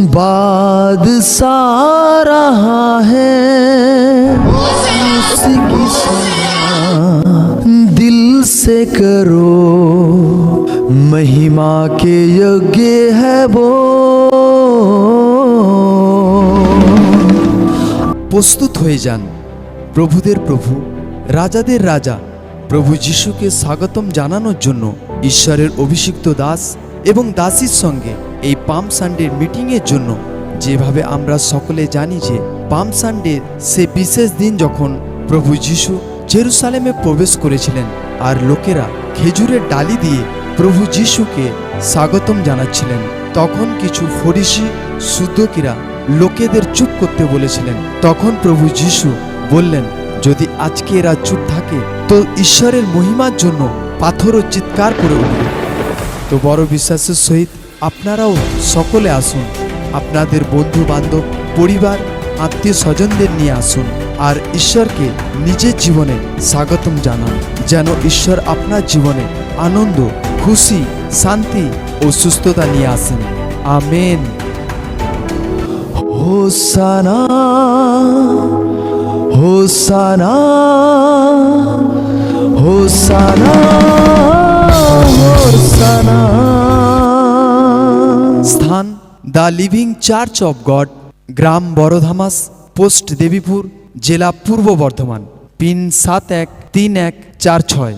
बादशाह रहा है उसकी सना दिल से करो महिमा के योग्य है वो প্রস্তুত হয়ে যান প্রভুদের প্রভু রাজাদের রাজা প্রভু যিশুকে স্বাগতম জানানোর জন্য ঈশ্বরের অভিষিক্ত দাস এবং দাসীর সঙ্গে এই পাম সানডের মিটিংয়ের জন্য। যেভাবে আমরা সকলে জানি যে, পাম সানডের সে বিশেষ দিন যখন প্রভু যিশু জেরুসালেমে প্রবেশ করেছিলেন আর লোকেরা খেজুরের ডালি দিয়ে প্রভু যিশুকে স্বাগতম জানাচ্ছিলেন, তখন কিছু ফরিসি শুদ্ধকিরা লোকেদের চুপ করতে বলেছিলেন। তখন প্রভু যিশু বললেন, যদি আজকে এরা চুপ থাকে, তো ঈশ্বরের মহিমার জন্য পাথরও চিৎকার করে উঠবে। তো বড় বিশ্বাসের সহিত আপনারাও সকলে আসুন। আপনাদের বন্ধু বান্ধব পরিবার, আত্মীয় স্বজনদের নিয়ে আসুন আর ঈশ্বরকে নিজের জীবনে স্বাগতম জানান। যেন ঈশ্বর আপনার জীবনে আনন্দ, খুশি, শান্তি ও সুস্থতা নিয়ে আসেন। Amen. Hosanna hosanna hosanna. The living church of God, gram Baradhamas, post Debipur, জেলা পূর্ব বর্ধমান, পিন সাত এক তিন এক চার ছয়।